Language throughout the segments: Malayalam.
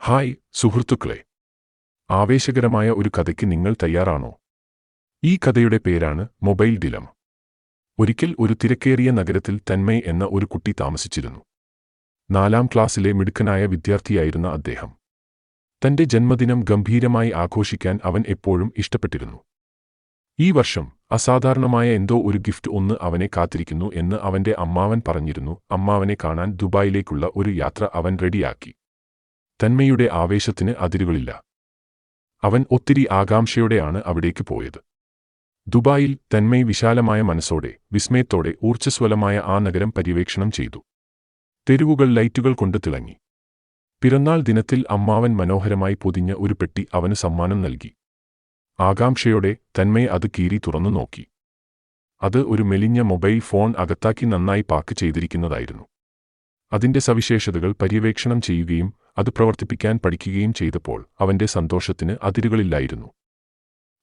ഹായ് സുഹൃത്തുക്കളെ. ആവേശകരമായ ഒരു കഥയ്ക്ക് നിങ്ങൾ തയ്യാറാണോ? ഈ കഥയുടെ പേരാണ് മൊബൈൽ ഡിലം ഒരിക്കൽ ഒരു തിരക്കേറിയ നഗരത്തിൽ തന്മയ് എന്ന ഒരു കുട്ടി താമസിച്ചിരുന്നു. നാലാം ക്ലാസ്സിലെ മിടുക്കനായ വിദ്യാർത്ഥിയായിരുന്ന അദ്ദേഹം. തന്റെ ജന്മദിനം ഗംഭീരമായി ആഘോഷിക്കാൻ അവൻ എപ്പോഴും ഇഷ്ടപ്പെട്ടിരുന്നു. ഈ വർഷം അസാധാരണമായ എന്തോ ഒരു ഗിഫ്റ്റ് ഒന്ന് അവനെ കാത്തിരിക്കുന്നു എന്ന് അവന്റെ അമ്മാവൻ പറഞ്ഞിരുന്നു. അമ്മാവനെ കാണാൻ ദുബായിലേക്കുള്ള ഒരു യാത്ര അവൻ റെഡിയാക്കി. തന്മയുടെ ആവേശത്തിന് അതിരുകളില്ല. അവൻ ഒത്തിരി ആകാംക്ഷയോടെയാണ് അവിടേക്ക് പോയത്. ദുബായിൽ തന്മയ് വിശാലമായ മനസ്സോടെ വിസ്മയത്തോടെ ഊർജസ്വലമായ ആ നഗരം പര്യവേക്ഷണം ചെയ്തു. തെരുവുകൾ ലൈറ്റുകൾ കൊണ്ട് തിളങ്ങി. പിറന്നാൾ ദിനത്തിൽ അമ്മാവൻ മനോഹരമായി പൊതിഞ്ഞ ഒരു പെട്ടി അവന് സമ്മാനം നൽകി. ആകാംക്ഷയോടെ തന്മയ് അത് കീറി തുറന്നു നോക്കി. അത് ഒരു മെലിഞ്ഞ മൊബൈൽ ഫോൺ അകത്താക്കി നന്നായി പാക്ക് ചെയ്തിരിക്കുന്നതായിരുന്നു. അതിന്റെ സവിശേഷതകൾ പര്യവേക്ഷണം ചെയ്യുകയും അത് പ്രവർത്തിപ്പിക്കാൻ പഠിക്കുകയും ചെയ്തപ്പോൾ അവന്റെ സന്തോഷത്തിന് അതിരുകളില്ലായിരുന്നു.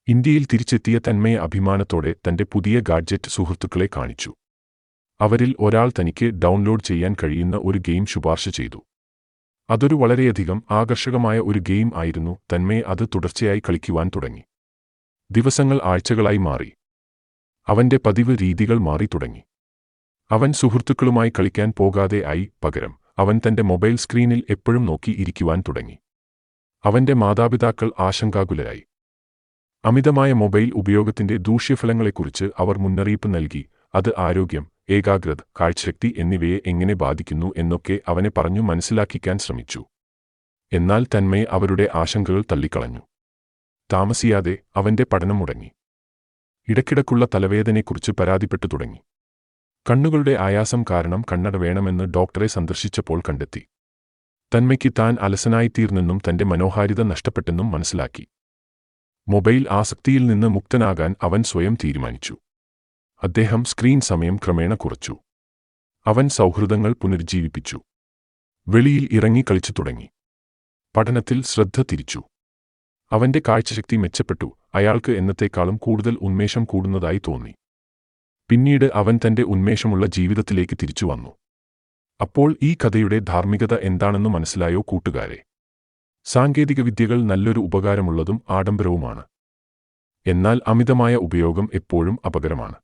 ഇന്ത്യയിൽ തിരിച്ചെത്തിയ തന്മയ അഭിമാനത്തോടെ തന്റെ പുതിയ ഗാഡ്ജറ്റ് സുഹൃത്തുക്കളെ കാണിച്ചു. അവരിൽ ഒരാൾ തനിക്ക് ഡൗൺലോഡ് ചെയ്യാൻ കഴിയുന്ന ഒരു ഗെയിം ശുപാർശ ചെയ്തു. അതൊരു വളരെയധികം ആകർഷകമായ ഒരു ഗെയിം ആയിരുന്നു. തന്മയെ അത് തുടർച്ചയായി കളിക്കുവാൻ തുടങ്ങി. ദിവസങ്ങൾ ആഴ്ചകളായി മാറി. അവന്റെ പതിവ് രീതികൾ മാറി തുടങ്ങി. അവൻ സുഹൃത്തുക്കളുമായി കളിക്കാൻ പോകാതെ ആയി പകരം അവൻ തന്റെ മൊബൈൽ സ്ക്രീനിൽ എപ്പോഴും നോക്കി ഇരിക്കുവാൻ തുടങ്ങി. അവന്റെ മാതാപിതാക്കൾ ആശങ്കാകുലരായി. അമിതമായ മൊബൈൽ ഉപയോഗത്തിന്റെ ദൂഷ്യഫലങ്ങളെക്കുറിച്ച് അവർ മുന്നറിയിപ്പ് നൽകി അത് ആരോഗ്യം ഏകാഗ്രത കാഴ്ചശക്തി എന്നിവയെ എങ്ങനെ ബാധിക്കുന്നു എന്നൊക്കെ അവനെ പറഞ്ഞു മനസ്സിലാക്കിക്കാൻ ശ്രമിച്ചു. എന്നാൽ തന്മയെ അവരുടെ ആശങ്കകൾ തള്ളിക്കളഞ്ഞു. താമസിയാതെ അവന്റെ പഠനം മുടങ്ങി. ഇടയ്ക്കിടക്കുള്ള തലവേദനയെക്കുറിച്ച് പരാതിപ്പെട്ടു തുടങ്ങി. കണ്ണുകളുടെ ആയാസം കാരണം കണ്ണട വേണമെന്ന് ഡോക്ടറെ സന്ദർശിച്ചപ്പോൾ കണ്ടെത്തി. തന്മയ്ക്ക് താൻ അലസനായിത്തീർന്നെന്നും തന്റെ മനോഹാരിത നഷ്ടപ്പെട്ടെന്നും മനസ്സിലാക്കി. മൊബൈൽ ആസക്തിയിൽ നിന്ന് മുക്തനാകാൻ അവൻ സ്വയം തീരുമാനിച്ചു. അദ്ദേഹം സ്ക്രീൻ സമയം ക്രമേണ കുറച്ചു. അവൻ സൗഹൃദങ്ങൾ പുനരുജ്ജീവിപ്പിച്ചു. വെളിയിൽ ഇറങ്ങി കളിച്ചു തുടങ്ങി. പഠനത്തിൽ ശ്രദ്ധ തിരിച്ചു. അവന്റെ കാഴ്ചശക്തി മെച്ചപ്പെട്ടു. അയാൾക്ക് എന്നത്തേക്കാളും കൂടുതൽ ഉന്മേഷം കൂടുന്നതായി തോന്നി. പിന്നീട് അവൻ തന്റെ ഉന്മേഷമുള്ള ജീവിതത്തിലേക്ക് തിരിച്ചു വന്നു. അപ്പോൾ ഈ കഥയുടെ ധാർമ്മികത എന്താണെന്ന് മനസ്സിലായോ കൂട്ടുകാരെ? സാങ്കേതികവിദ്യകൾ നല്ലൊരു ഉപകാരമുള്ളതും ആഡംബരവുമാണ്. എന്നാൽ അമിതമായ ഉപയോഗം എപ്പോഴും അപകരമാണ്.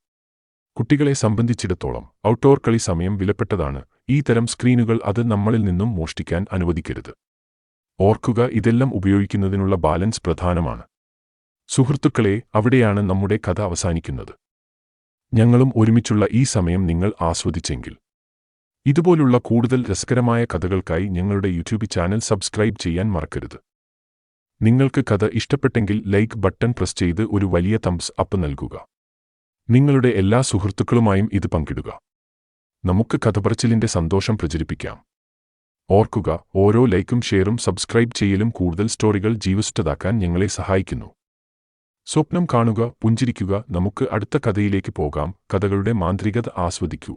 കുട്ടികളെ സംബന്ധിച്ചിടത്തോളം ഔട്ട്ഡോർ കളി സമയം വിലപ്പെട്ടതാണ് ഈ തരം സ്ക്രീനുകൾ അത് നമ്മളിൽ നിന്നും മോഷ്ടിക്കാൻ അനുവദിക്കരുത്. ഓർക്കുക ഇതെല്ലാം ഉപയോഗിക്കുന്നതിനുള്ള ബാലൻസ് പ്രധാനമാണ്. സുഹൃത്തുക്കളെ അവിടെയാണ് നമ്മുടെ കഥ അവസാനിക്കുന്നത്. ഞങ്ങളും ഒരുമിച്ചുള്ള ഈ സമയം നിങ്ങൾ ആസ്വദിച്ചെങ്കിൽ. ഇതുപോലുള്ള കൂടുതൽ രസകരമായ കഥകൾക്കായി ഞങ്ങളുടെ യൂട്യൂബ് ചാനൽ സബ്സ്ക്രൈബ് ചെയ്യാൻ മറക്കരുത്. നിങ്ങൾക്ക് കഥ ഇഷ്ടപ്പെട്ടെങ്കിൽ ലൈക്ക് ബട്ടൺ പ്രസ് ചെയ്ത് ഒരു വലിയ തംസ് അപ്പ് നൽകുക. നിങ്ങളുടെ എല്ലാ സുഹൃത്തുക്കളുമായും ഇത് പങ്കിടുക. നമുക്ക് കഥപറച്ചിലിന്റെ സന്തോഷം പ്രചരിപ്പിക്കാം. ഓർക്കുക ഓരോ ലൈക്കും ഷെയറും സബ്സ്ക്രൈബ് ചെയ്യലും കൂടുതൽ സ്റ്റോറികൾ ജീവസ്റ്റതാക്കാൻ ഞങ്ങളെ സഹായിക്കുന്നു. സ്വപ്നം കാണുക പുഞ്ചിരിക്കുക നമുക്ക് അടുത്ത കഥയിലേക്ക് പോകാം. കഥകളുടെ മാന്ത്രികത ആസ്വദിക്കൂ.